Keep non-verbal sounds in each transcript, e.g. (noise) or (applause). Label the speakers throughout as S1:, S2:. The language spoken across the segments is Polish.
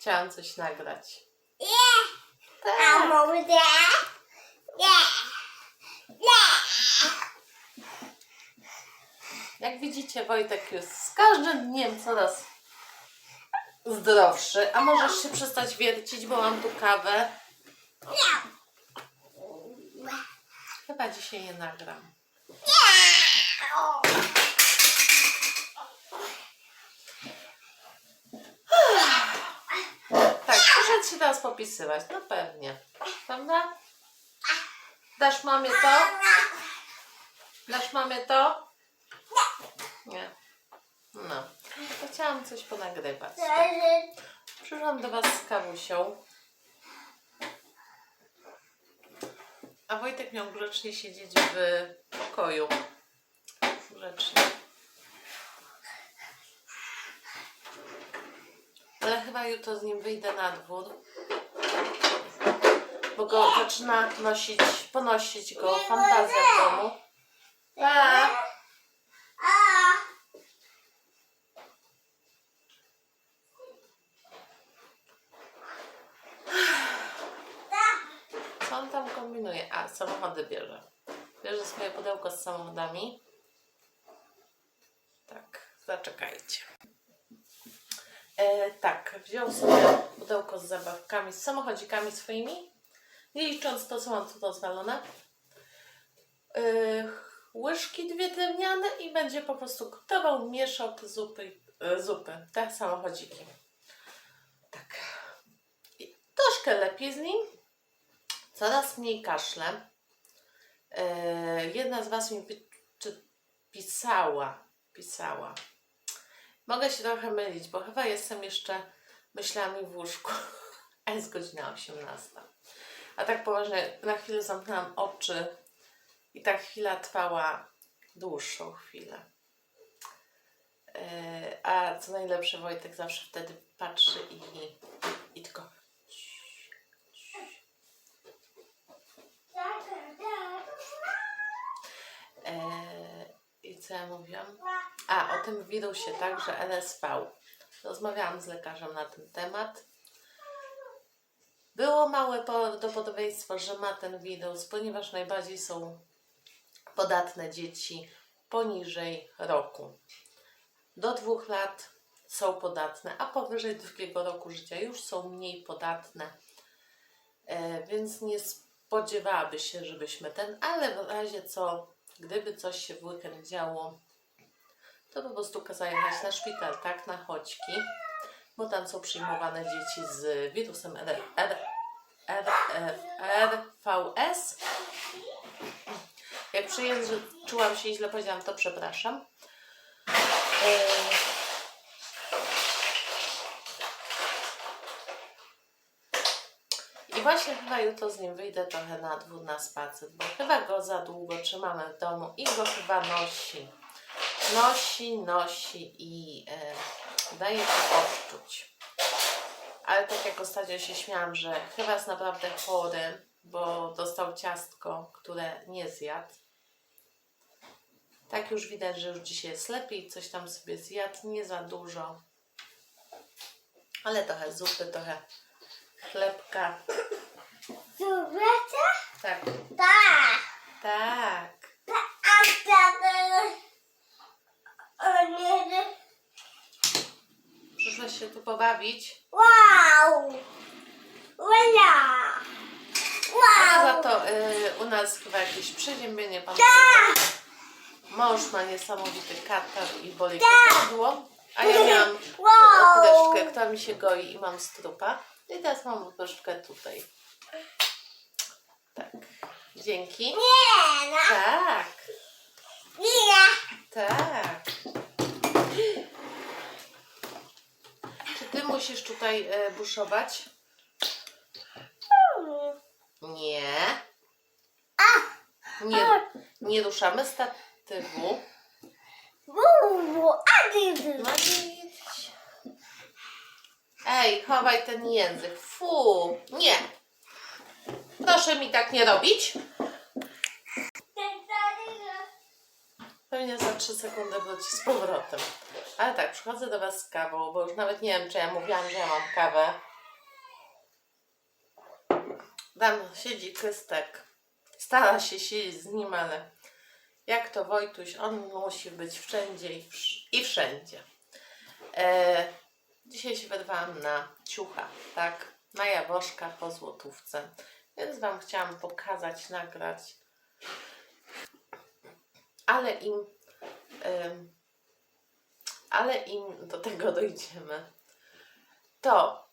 S1: Chciałam coś nagrać.
S2: A mogę? Nie. Nie.
S1: Jak widzicie, Wojtek jest z każdym dniem coraz zdrowszy. A możesz się przestać wiercić, bo mam tu kawę. Chyba dzisiaj nie nagram. Tak, muszę się teraz popisywać. No pewnie. Prawda? Dasz mamie to? Dasz mamie to? Nie. No. To chciałam coś ponagrywać. Przyszłam do Was z kawusią. A Wojtek miał grzecznie siedzieć w pokoju. Grzecznie. Chyba jutro z nim wyjdę na dwór. Bo go zaczyna nosić, ponosić go fantazja w domu. Tak. Co on tam kombinuje? A, samochody bierze. Bierze swoje pudełko z samochodami. Tak, zaczekajcie. E, tak, wziął sobie pudełko z zabawkami, z samochodzikami swoimi. Nie licząc to, co mam tu rozwalone. E, łyżki dwie drewniane i będzie po prostu gotował mieszok zupy, e, zupy te samochodziki. Tak. I troszkę lepiej z nim. Coraz mniej kaszle. E, jedna z Was mi pi- czy pisała, pisała. Mogę się trochę mylić, bo chyba jestem jeszcze myślami w łóżku, (laughs) a jest godzina 18. A tak poważnie, na chwilę zamknęłam oczy i ta chwila trwała dłuższą chwilę. E, a co najlepsze, Wojtek zawsze wtedy patrzy i, i tylko E, I co ja mówiłam? A, o tym wirusie, tak, że LSV. Rozmawiałam z lekarzem na ten temat. Było małe prawdopodobieństwo, że ma ten wirus, ponieważ najbardziej są podatne dzieci poniżej roku. Do dwóch lat są podatne, a powyżej drugiego roku życia już są mniej podatne. E, więc nie spodziewałaby się, żebyśmy ten, ale w razie co, gdyby coś się w weekend działo, to po prostu kazała jechać na szpital, tak, na chodźki, bo tam są przyjmowane dzieci z wirusem RVS. Jak przyjęzyczyłam się i źle powiedziałam, to przepraszam. I właśnie chyba jutro z nim wyjdę trochę na dwór na spacer, bo chyba go za długo trzymamy w domu i go chyba nosi. Nosi, nosi i e, daje to odczuć. Ale tak jak ostatnio się śmiałam, że chyba jest naprawdę chory, bo dostał ciastko, które nie zjadł. Tak już widać, że już dzisiaj jest lepiej, coś tam sobie zjadł, nie za dużo. Ale trochę zupy, trochę chlebka.
S2: Zobaczę?
S1: Tak,
S2: Tak.
S1: tak.
S2: Nie.
S1: Przyszłaś się tu pobawić.
S2: Wow. Ula.
S1: A za
S2: Wow.
S1: to y, u nas chyba jakieś przeziębienie pan Mąż ma niesamowity katar i boli gardło. A ja miałam
S2: Wow.
S1: opryszkę, która mi się goi i mam strupa. I teraz mam opryszkę tutaj. Tak. Dzięki.
S2: Nie, no.
S1: Tak,
S2: Nie.
S1: tak. Czy ty musisz tutaj e, buszować? Nie. Nie, nie ruszamy statywu.
S2: Bubu, a ty
S1: No. Ej, chowaj ten język. Fu, nie. Proszę mi tak nie robić. Pewnie za 3 sekundy wróci z powrotem. Ale tak, przychodzę do Was z kawą, bo już nawet nie wiem, czy ja mówiłam, że ja mam kawę. Rano siedzi Krystek. Stara się siedzieć z nim, ale jak to Wojtuś, on musi być wszędzie i, wsz- i wszędzie. E, dzisiaj się wyrwałam na ciucha, tak? Na jawoszka po złotówce. Więc Wam chciałam pokazać, nagrać. Ale im, em, ale im do tego (laughs) dojdziemy, to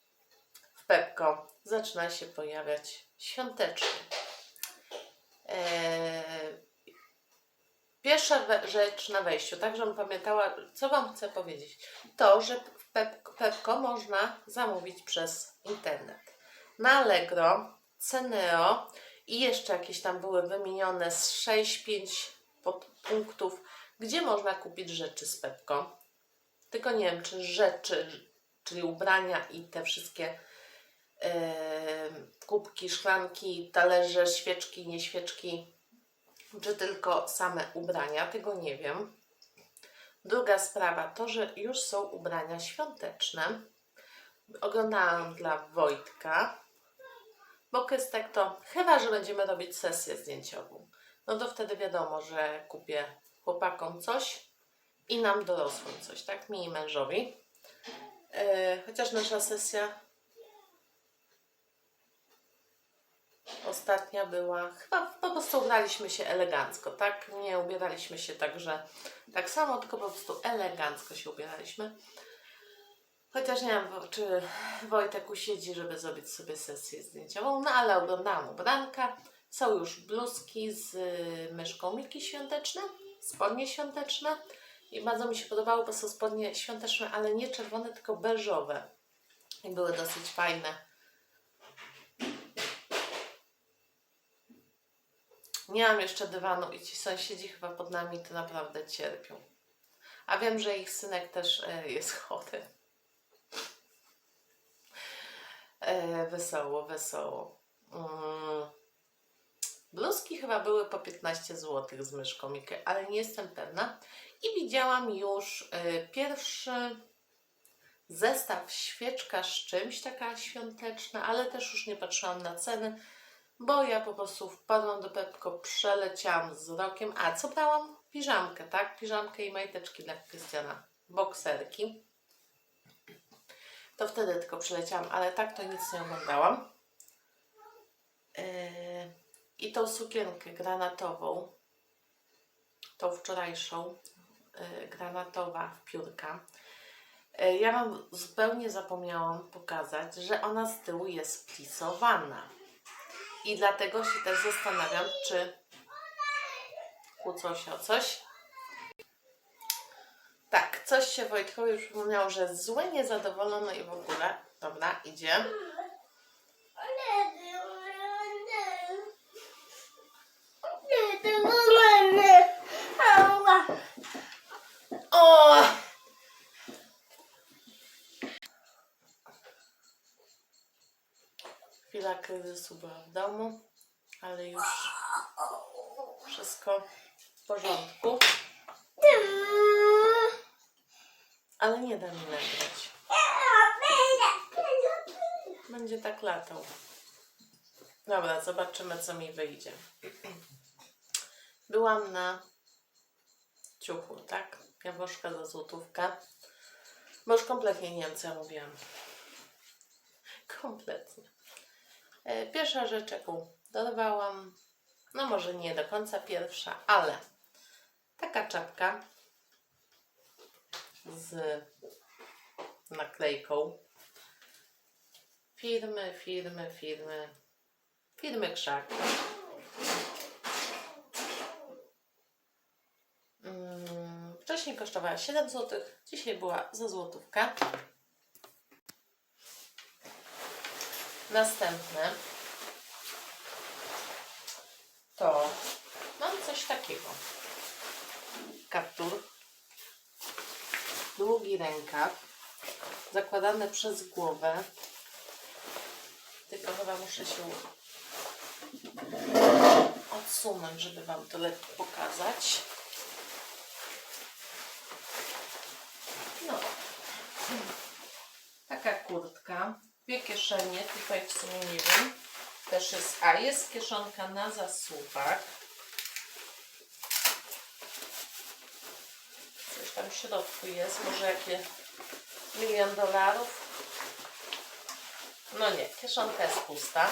S1: w Pepko zaczyna się pojawiać świątecznie. Eee, Pierwsza rzecz na wejściu, tak żebym pamiętała, co Wam chcę powiedzieć, to, że w Pep- Pepko można zamówić przez internet. Na Allegro, Ceneo i jeszcze jakieś tam były wymienione z 6-5 punktów, gdzie można kupić rzeczy z Pepko. Tylko nie wiem, czy rzeczy, czyli ubrania i te wszystkie em, kubki, szklanki, talerze, świeczki, nie świeczki, czy tylko same ubrania, tego nie wiem. Druga sprawa to, że już są ubrania świąteczne. Oglądałam dla Wojtka, bo Krystek to chyba, że będziemy robić sesję zdjęciową. No to wtedy wiadomo, że kupię chłopakom coś i nam dorosłym coś, tak? Mi i mężowi. E, chociaż nasza sesja ostatnia była, chyba po prostu ubraliśmy się elegancko, tak? Nie ubieraliśmy się tak, że tak samo, tylko po prostu elegancko się ubieraliśmy. Chociaż nie wiem, czy Wojtek usiedzi, żeby zrobić sobie sesję zdjęciową, no ale oglądałam ubranka. Są już bluzki z y, myszką Miki świąteczne, spodnie świąteczne i bardzo mi się podobały, bo są spodnie świąteczne, ale nie czerwone, tylko beżowe. I były dosyć fajne. Nie mam jeszcze dywanu i ci sąsiedzi chyba pod nami to naprawdę cierpią. A wiem, że ich synek też e, jest chory. E, wesoło, wesoło. Mm. Bluzki chyba były po 15 zł z myszką Mickey, ale nie jestem pewna. I widziałam już e, pierwszy zestaw świeczka z czymś, taka świąteczna, ale też już nie patrzyłam na ceny, bo ja po prostu wpadłam do Pepko, przeleciałam z rokiem. A co brałam? Piżamkę, tak? Piżamkę i majteczki dla Krystiana. Bokserki. To wtedy tylko przeleciałam, ale tak to nic nie oglądałam. Yy, I tą sukienkę granatową, tą wczorajszą, granatowa w piórka. Yy, ja Wam zupełnie zapomniałam pokazać, że ona z tyłu jest plisowana. I dlatego się też zastanawiam, czy kłócą się o coś. Tak, coś się Wojtkowi przypomniało, że złe, niezadowolony i w ogóle. Dobra, idzie. O! Chwila kryzysu była w domu, ale już wszystko w porządku. Ale nie da mi nagrać. Będzie tak latał. Dobra, zobaczymy, co mi wyjdzie. Byłam na ciuchu, tak? Jawoszka za złotówkę. Bo już kompletnie nie wiem, co ja mówiłam. Kompletnie. E, Pierwsza rzecz, jaką dorwałam, no może nie do końca pierwsza, ale taka czapka z naklejką firmy, firmy, firmy, firmy Krzak. Mm, Wcześniej kosztowała 7 zł, dzisiaj była za złotówkę. Następne to mam coś takiego. Kaptur, długi rękaw, zakładany przez głowę. Tylko chyba muszę się odsunąć, żeby Wam to lepiej pokazać. No. Taka kurtka. Dwie kieszenie, tutaj w sumie nie wiem. Też jest, a jest kieszonka na zasuwak. Coś tam w środku jest, może jakie milion dolarów. No nie, kieszonka jest pusta.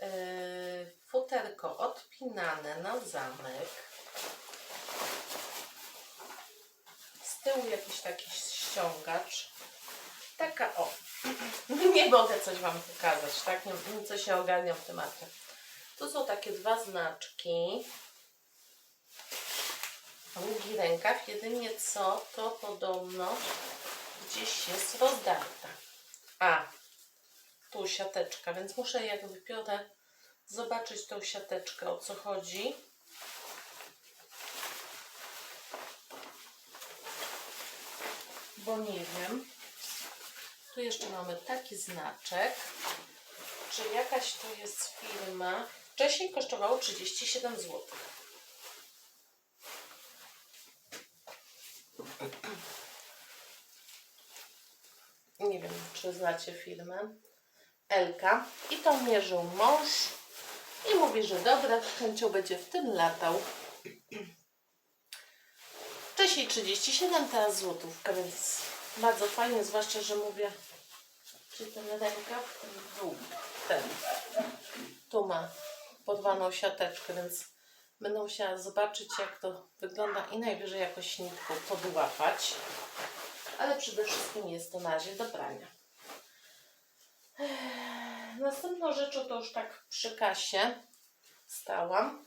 S1: Yy, futerko odpinane na zamek. Z tyłu jakiś taki ściągacz. Taka o. (laughs) Nie mogę coś Wam pokazać, tak? Nie, co się ogarniam w temacie. Tu są takie dwa znaczki. Długi rękaw, jedynie co to podobno gdzieś jest rozdarta. A, tu siateczka, więc muszę jak wypiorę zobaczyć tą siateczkę, o co chodzi. Bo nie wiem. Tu jeszcze mamy taki znaczek. Czy jakaś to jest firma? Wcześniej kosztowało 37 zł. Nie wiem, czy znacie firmę. Elka. I to mierzył mąż. I mówi, że dobra, z chęcią będzie w tym latał. Wcześniej 37, teraz złotówka, więc bardzo fajnie, zwłaszcza, że mówię, czy ten rękaw, ten długi, ten, tu ma podwaną siateczkę, więc będę musiała zobaczyć, jak to wygląda i najwyżej jakoś nitką podłapać. Ale przede wszystkim jest to na razie do prania. Następną rzeczą to już tak przy kasie stałam.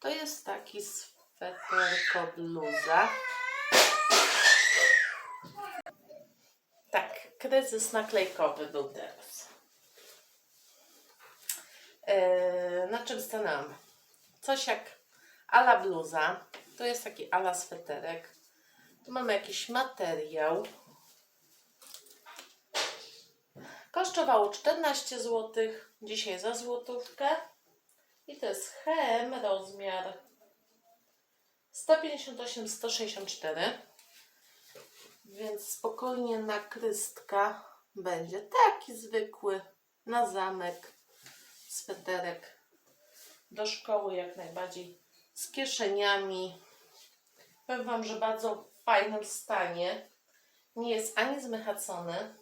S1: To jest taki sweterko bluza. Tak, kryzys naklejkowy był teraz. Eee, na czym stanęłam? Coś jak ala bluza. To jest taki ala sweterek. Tu mamy jakiś materiał. Kosztowało 14 zł. Dzisiaj za złotówkę. I to jest hem rozmiar 158-164. Więc spokojnie nakrystka będzie taki zwykły na zamek sweterek do szkoły jak najbardziej z kieszeniami. Powiem Wam, że bardzo w fajnym stanie. Nie jest ani zmechacony,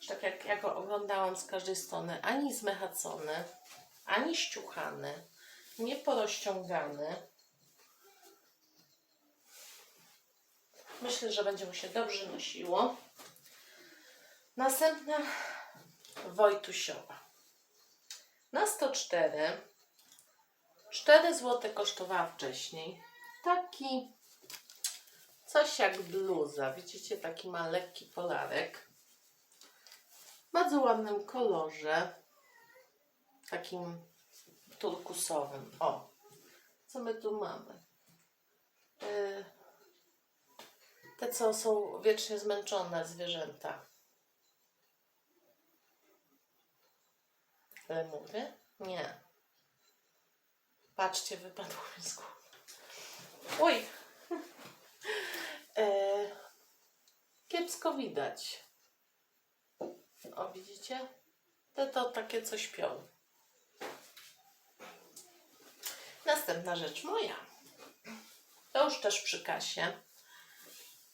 S1: że tak jak ja go oglądałam z każdej strony, ani zmechacony, ani ściuchany, nie porozciągany. Myślę, że będzie mu się dobrze nosiło. Następna Wojtusiowa. Na 104 4 zł kosztowała wcześniej. Taki coś jak bluza. Widzicie, taki ma lekki polarek. W bardzo ładnym kolorze. Takim turkusowym. O, co my tu mamy? Y, Te, co są wiecznie zmęczone zwierzęta. Lemury? Nie. Patrzcie, wypadło mi z głowy. Oj! (laughs) E, kiepsko widać. O, widzicie? Te to takie co śpią. Następna rzecz moja. To już też przy kasie.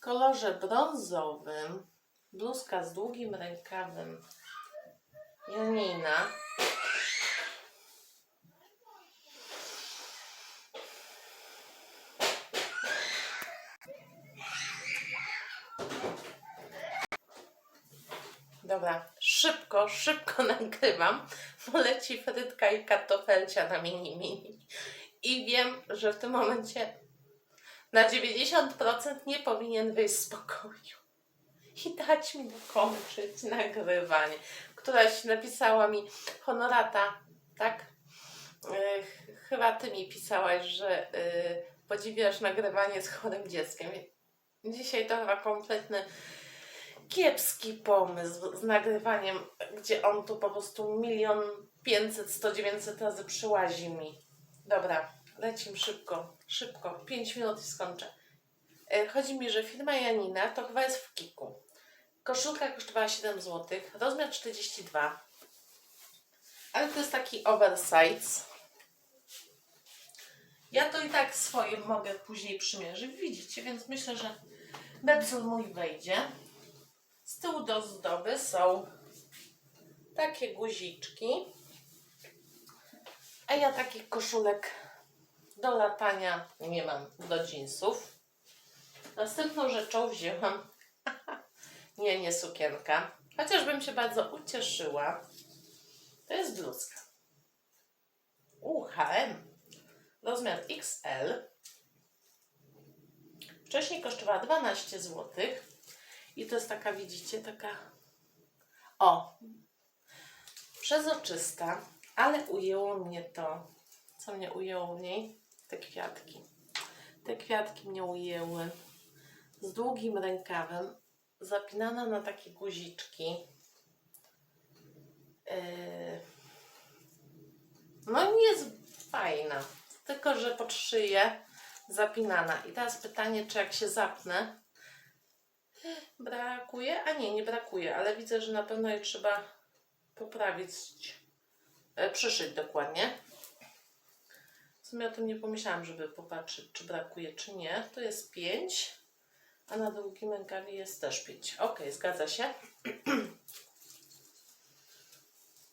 S1: Kolorze brązowym. Bluzka z długim rękawem. Janina. Dobra, szybko, szybko (laughs) nagrywam, bo leci frytka i kartofelcia na mini mini. I wiem, że w tym momencie na 90% nie powinien wyjść z pokoju. I dać mi dokończyć nagrywanie. Któraś napisała mi, honorata, tak? Ch- chyba ty mi pisałaś, że yy, podziwiasz nagrywanie z chorym dzieckiem. Dzisiaj to chyba kompletny kiepski pomysł z nagrywaniem, gdzie on tu po prostu milion pięćset, sto dziewięćset razy przyłazi mi. Dobra, lecimy szybko, szybko, pięć minut i skończę. E, Chodzi mi, że firma Janina to chyba jest w Kiku. Koszulka kosztowała 7 zł, rozmiar 42. Ale to jest taki oversize. Ja to i tak swoje mogę później przymierzyć, widzicie, więc myślę, że bepsul mój wejdzie. Z tyłu do zdoby są takie guziczki. A ja takich koszulek do latania nie mam do jeansów. Następną rzeczą wzięłam (laughs) nie, nie sukienka. Chociażbym się bardzo ucieszyła. To jest bluzka. UHM. Rozmiar XL. Wcześniej kosztowała 12 zł. I to jest taka, widzicie, taka. O! Przezroczysta, ale ujęło mnie to. Co mnie ujęło w niej? Te kwiatki. Te kwiatki mnie ujęły. Z długim rękawem, zapinana na takie guziczki. Yy, No nie jest fajna, tylko że pod szyję zapinana. I teraz pytanie, czy jak się zapnę, brakuje? A nie, nie brakuje, ale widzę, że na pewno je trzeba poprawić, e, przyszyć dokładnie. Sumie o tym nie pomyślałam, żeby popatrzeć, czy brakuje, czy nie. To jest 5, a na drugim rękawie jest też 5. Ok, zgadza się. (clears throat)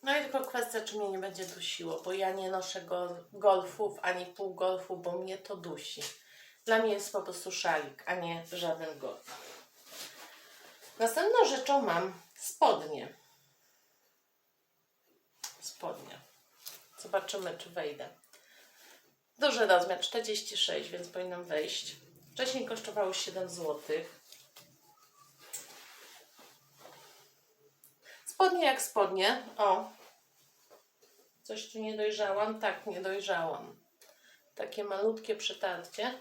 S1: No i tylko kwestia, czy mnie nie będzie dusiło, bo ja nie noszę gol- golfów ani pół golfu, bo mnie to dusi. Dla mnie jest po prostu szalik, a nie żaden golf. Następną rzeczą mam spodnie. Spodnie. Zobaczymy, czy wejdę. Duży rozmiar 46, więc powinnam wejść. Wcześniej kosztowały 7 zł. Spodnie jak spodnie. O. Coś tu nie dojrzałam? Tak, nie dojrzałam. Takie malutkie przytarcie.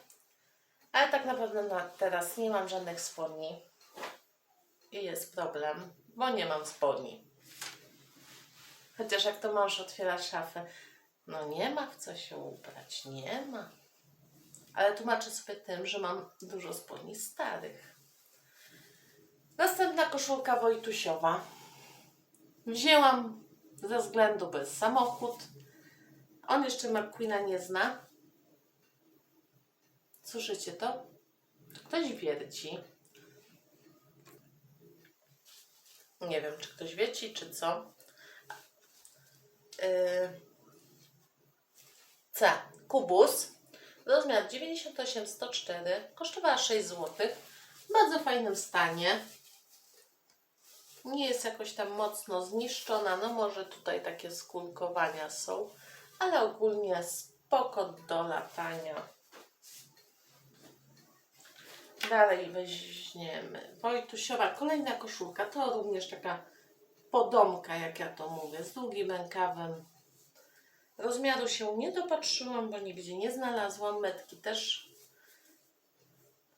S1: Ale tak naprawdę na teraz nie mam żadnych spodni. I jest problem, bo nie mam spodni. Chociaż jak to mąż otwiera szafę, no nie ma w co się ubrać, nie ma. Ale tłumaczę sobie tym, że mam dużo spodni starych. Następna koszulka Wojtusiowa. Wzięłam ze względu, jest samochód. On jeszcze McQueena nie zna. Słyszycie to? To ktoś wierci. Nie wiem, czy ktoś wieci, czy co. Yy, C. Kubus. Rozmiar 98-104. Kosztowała 6 zł. W bardzo fajnym stanie. Nie jest jakoś tam mocno zniszczona. No może tutaj takie skulkowania są. Ale ogólnie spoko do latania. Dalej weźmiemy. Wojtusiowa, kolejna koszulka. To również taka podomka, jak ja to mówię, z długim rękawem. Rozmiaru się nie dopatrzyłam, bo nigdzie nie znalazłam. Metki też.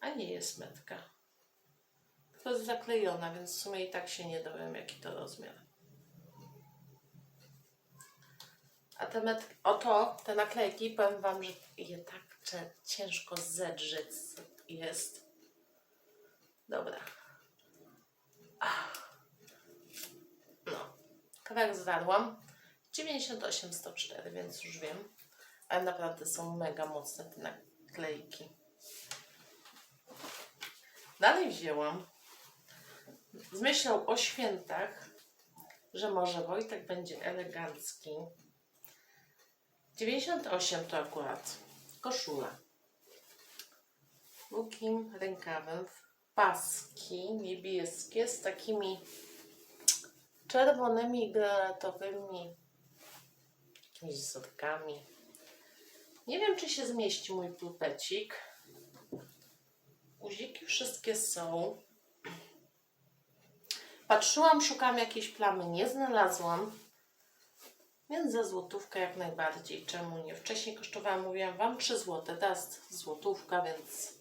S1: A nie jest metka. To jest zaklejona, więc w sumie i tak się nie dowiem, jaki to rozmiar. A te metki, oto, te naklejki, powiem Wam, że je tak ciężko zedrzeć jest. Dobra. Ach. No. Kawałek zdarłam. 98 104, więc już wiem. Ale naprawdę są mega mocne te naklejki. Dalej wzięłam z myślą o świętach, że może Wojtek będzie elegancki. 98 to akurat koszula. Długim rękawem paski niebieskie z takimi czerwonymi granatowymi jakimiś wzorkami. Nie wiem, czy się zmieści mój pulpecik. Guziki wszystkie są. Patrzyłam, szukałam jakiejś plamy, nie znalazłam. Więc za złotówkę jak najbardziej. Czemu nie? Wcześniej kosztowała, mówiłam Wam, 3 złote. Teraz złotówka, więc...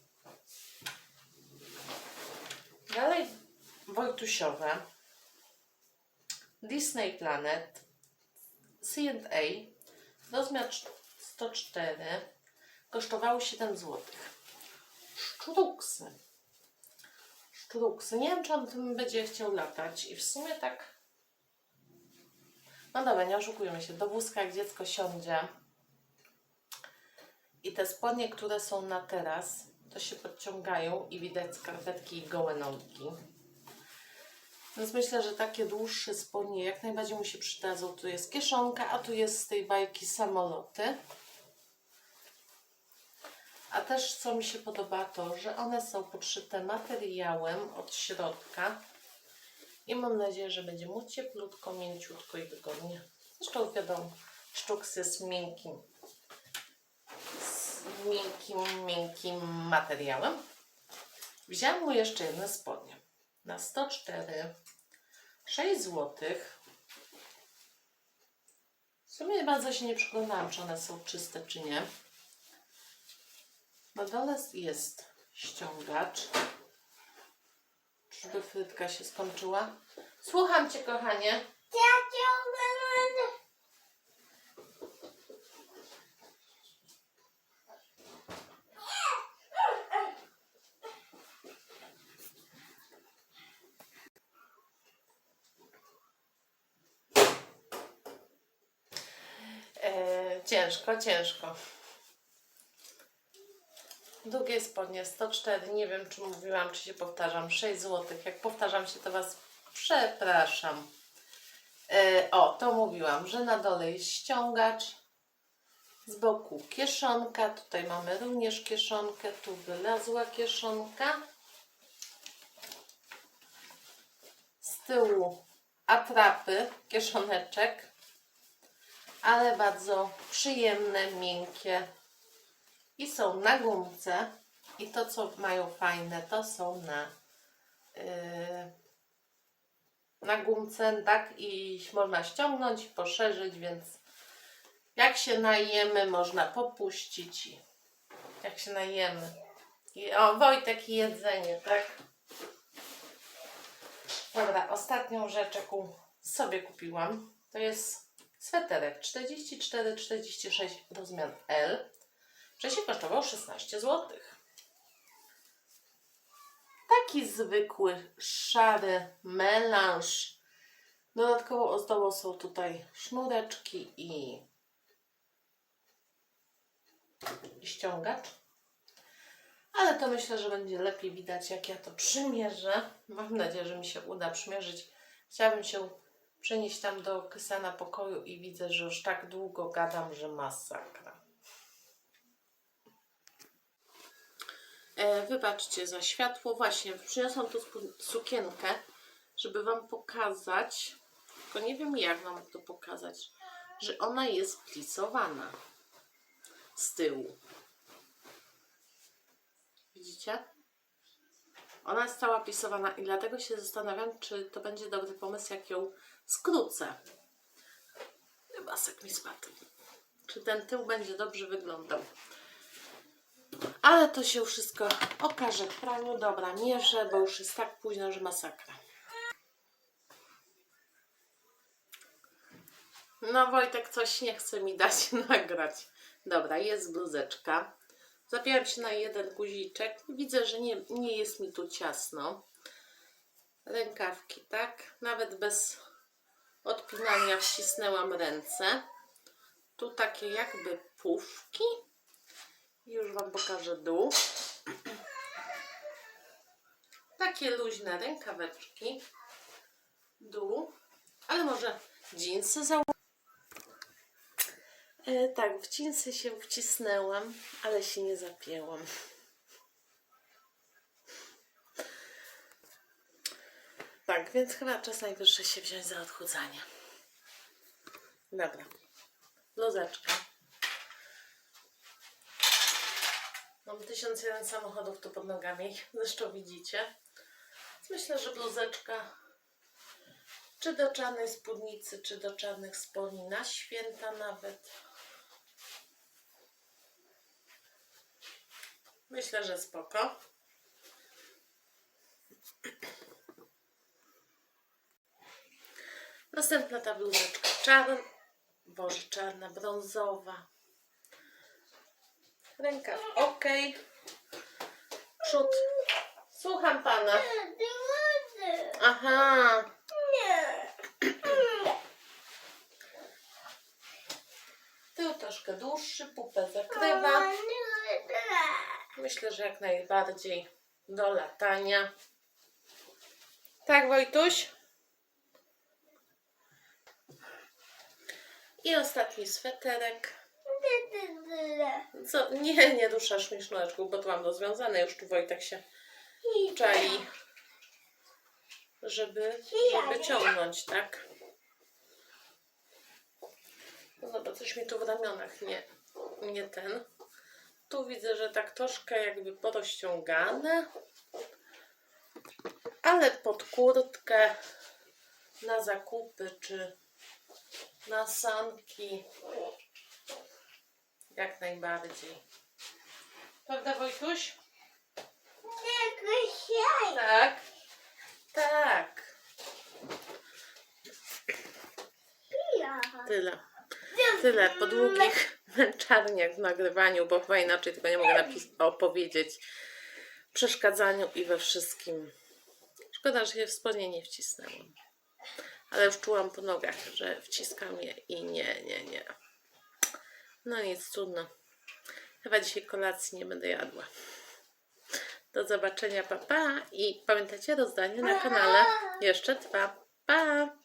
S1: Dalej Wojtusiowe. Disney Planet. C&A. Rozmiar 104. Kosztowały 7 zł. Szczuruksy. sztruksy. Nie wiem, czy on tym będzie chciał latać. I w sumie tak... No dobra, nie oszukujmy się. Do wózka jak dziecko siądzie i te spodnie, które są na teraz, to się podciągają i widać skarpetki i gołe nogi. Więc myślę, że takie dłuższe spodnie jak najbardziej mu się przydadzą. Tu jest kieszonka, a tu jest z tej bajki samoloty. A też co mi się podoba to, że one są podszyte materiałem od środka. I mam nadzieję, że będzie mu cieplutko, mięciutko i wygodnie. Zresztą wiadomo, sztuks jest miękkim, z miękkim, miękkim materiałem. Wziąłem mu jeszcze jedne spodnie. Na 104, 6 zł. W sumie bardzo się nie przyglądałam, czy one są czyste, czy nie. Na dole jest ściągacz. Czyżby frytka się skończyła? Słucham Cię, kochanie.
S2: Ja ciągle
S1: E, ciężko, ciężko. Długie spodnie 104, nie wiem czy mówiłam, czy się powtarzam, 6 zł. Jak powtarzam się, to Was przepraszam. E, o, to mówiłam, że na dole jest ściągacz, z boku kieszonka, tutaj mamy również kieszonkę, tu wylazła kieszonka. Z tyłu atrapy, kieszoneczek ale bardzo przyjemne, miękkie i są na gumce. I to, co mają fajne, to są na, yy, na gumce, tak? I można ściągnąć, poszerzyć, więc jak się najemy, można popuścić. i Jak się najemy. I, o, Wojtek i jedzenie, tak? Dobra, ostatnią rzecz, jaką sobie kupiłam, to jest sweterek 44-46 rozmiar L. Wcześniej kosztował 16 zł. Taki zwykły, szary melanż. Dodatkową ozdobą są tutaj sznureczki i ściągacz. Ale to myślę, że będzie lepiej widać, jak ja to przymierzę. Mam nadzieję, że mi się uda przymierzyć. Chciałabym się przenieść tam do Kysana pokoju i widzę, że już tak długo gadam, że masakra. E, wybaczcie za światło. Właśnie, przyniosłam tu sukienkę, żeby Wam pokazać, tylko nie wiem jak Wam to pokazać, że ona jest plisowana z tyłu. Widzicie? Ona jest cała plisowana i dlatego się zastanawiam, czy to będzie dobry pomysł, jak ją skrócę. Basek mi spadł. Czy ten tył będzie dobrze wyglądał. Ale to się wszystko okaże w praniu. Dobra, mierzę, bo już jest tak późno, że masakra. No Wojtek coś nie chce mi dać (laughs) nagrać. Dobra, jest bluzeczka. Zapiąłem się na jeden guziczek. Widzę, że nie, nie jest mi tu ciasno. Rękawki, tak? Nawet bez odpinania wcisnęłam ręce. Tu takie jakby pufki. Już Wam pokażę dół. Takie luźne rękaweczki. Dół. Ale może dżinsy założę. E, tak, w dżinsy się wcisnęłam, ale się nie zapięłam. Tak, więc chyba czas najwyższy się wziąć za odchudzanie. Dobra. Bluzeczka. Mam tysiąc jeden samochodów tu pod nogami, (laughs) zresztą widzicie. Myślę, że bluzeczka czy do czarnej spódnicy, czy do czarnych spodni na święta nawet. Myślę, że spoko. Następna ta bluzeczka czarna, boże czarna, brązowa. Rękaw ok. Przód Słucham pana. Aha. Tył troszkę dłuższy, pupę zakrywa. Myślę, że jak najbardziej do latania. Tak, Wojtuś? I ostatni sweterek. Co? Nie, nie duszasz mi sznureczku, bo to mam rozwiązane. Już tu Wojtek się czai, żeby, żeby ciągnąć, tak? No dobra, coś mi tu w ramionach nie, nie ten. Tu widzę, że tak troszkę jakby porozciągane. Ale pod kurtkę na zakupy czy na sanki jak najbardziej. Prawda Wojtuś? Tak. Tak. Tyle. Tyle po długich (laughs) męczarniach w nagrywaniu, bo chyba inaczej tego nie mogę opowiedzieć. Przeszkadzaniu i we wszystkim. Szkoda, że się w spodnie nie wcisnęłam. Ale już czułam po nogach, że wciskam je i nie, nie, nie. No nic, trudno. Chyba dzisiaj kolacji nie będę jadła. Do zobaczenia, pa, pa. I pamiętajcie, rozdanie na kanale jeszcze trwa. Pa!